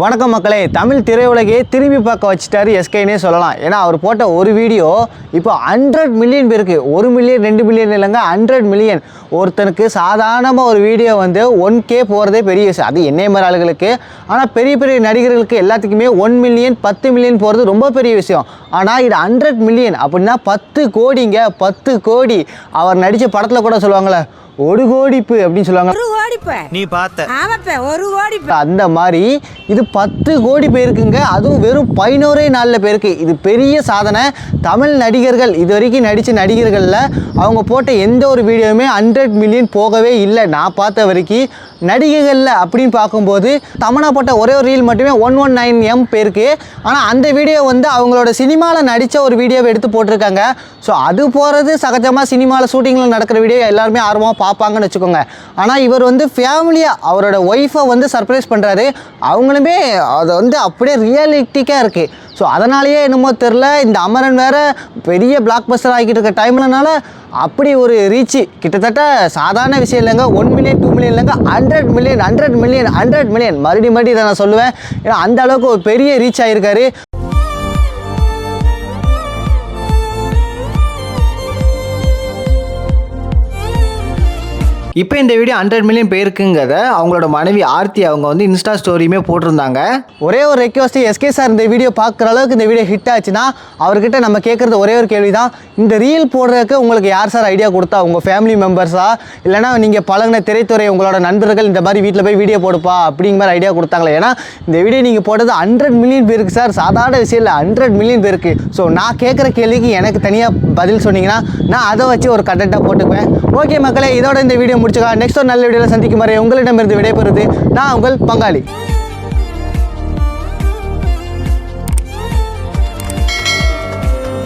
வணக்கம் மக்களே தமிழ் திரையுலகையே திரும்பி பார்க்க வச்சுட்டாரு எஸ்கேனே சொல்லலாம். ஏன்னா அவர் போட்ட ஒரு வீடியோ இப்போ ஹண்ட்ரட் மில்லியன் பேருக்கு ஒரு மில்லியன் ரெண்டு மில்லியன் இல்லைங்க ஹண்ட்ரட் மில்லியன் ஒருத்தனுக்கு சாதாரணமாக ஒரு வீடியோ வந்து ஒன் கே போகிறதே பெரிய விஷயம். அது என்னைய மாதிரி ஆளுகளுக்கு. ஆனால் பெரிய பெரிய நடிகர்களுக்கு எல்லாத்துக்குமே ஒன் மில்லியன் பத்து மில்லியன் போகிறது ரொம்ப பெரிய விஷயம். ஆனால் இது ஹண்ட்ரட் மில்லியன் அப்படின்னா பத்து கோடிங்க பத்து கோடி. அவர் நடித்த படத்தில் கூட சொல்லுவாங்களே ஒரு கோடிப்பு அப்படின்னு சொல்லுவாங்க. ஒரு கோடிப்ப. நீ பார்த்த. ஆமாப்ப ஒரு கோடிப்ப. அந்த மாதிரி இது பத்து கோடி பேருக்குங்க அதுவும் வெறும் பதினோரே நாளில் பேருக்கு. இது பெரிய சாதனை. தமிழ் நடிகர்கள் இது வரைக்கும் நடித்த நடிகர்களில் அவங்க போட்ட எந்த ஒரு வீடியோவுமே ஹண்ட்ரட் மில்லியன் போகவே இல்லை. நான் பார்த்த வரைக்கும் நடிகைகளில் அப்படின்னு பார்க்கும்போது தமனா போட்ட ஒரே ஒரு ரீல் மட்டுமே ஒன் ஒன் நைன் எம் பேருக்கு. ஆனால் அந்த வீடியோ வந்து அவங்களோட சினிமாவில் நடித்த ஒரு வீடியோவை எடுத்து போட்டிருக்காங்க. ஸோ அது போகிறது சகஜமாக சினிமாவில் ஷூட்டிங்கில் நடக்கிற வீடியோ எல்லாருமே ஆர்வமாக பார்ப்பாங்கன்னு வச்சுக்கோங்க. ஆனால் இவர் வந்து ஃபேமிலியாக அவரோட ஒய்ஃபை வந்து சர்ப்ரைஸ் பண்ணுறாரு அவங்களுமே அதை வந்து அப்படியே ரியலிட்டிக்காக இருக்குது ஸோ அதனாலேயே என்னமோ தெரில இந்த அமரன் வேறு பெரிய பிளாக் பஸ்டர் ஆகிட்டு இருக்க டைம்லனால அப்படி ஒரு ரீச்சு கிட்டத்தட்ட சாதாரண விஷயம் இல்லைங்க. ஒன் மில்லியன் டூ மில்லியன் இல்லைங்க. Hundred million hundred million hundred million மறுபடியும் மறுபடியும் இதை நான் சொல்லுவேன். ஏன்னா அந்த அளவுக்கு ஒரு பெரிய ரீச் ஆகிருக்காரு இப்போ இந்த வீடியோ ஹண்ட்ரட் மில்லியன் பேருக்குங்கிறத அவங்களோட மனைவி ஆர்த்தி அவங்க வந்து இன்ஸ்டா ஸ்டோரியுமே போட்டிருந்தாங்க. ஒரே ஒரு ரெக்வஸ்ட் எஸ்கே சார் இந்த வீடியோ பார்க்குற அளவுக்கு இந்த வீடியோ ஹிட் ஆச்சுன்னா அவர்கிட்ட நம்ம கேட்குறது ஒரே ஒரு கேள்வி தான் இந்த ரீல் போடுறதுக்கு உங்களுக்கு யார் சார் ஐடியா கொடுத்தா? உங்கள் ஃபேமிலி மெம்பர்ஸா இல்லைனா நீங்கள் பழகின திரைத்துறை உங்களோட நண்பர்கள் இந்த மாதிரி வீட்டில் போய் வீடியோ போடுப்பா? அப்படிங்கிற மாதிரி ஐடியா கொடுத்தாங்களே. ஏன்னா இந்த வீடியோ நீங்கள் போட்டது ஹண்ட்ரட் மில்லியன் பேருக்கு சார் சாதாரண விஷயம் இல்லை ஹண்ட்ரட் மில்லியன் பேருக்கு. ஸோ நான் கேட்குற கேள்விக்கு எனக்கு தனியாக பதில் சொன்னீங்கன்னா நான் அதை வச்சு ஒரு கண்டென்ட்டாக போட்டுக்குவேன். ஓகே மக்களே இதோட இந்த வீடியோ முடிச்சுக்கா நெக்ஸ்ட் ஒரு நல்ல வீடியோவில் சந்திக்கும் வரை உங்களிடமிருந்து விடைபெறுது நான் உங்கள் பங்காளி.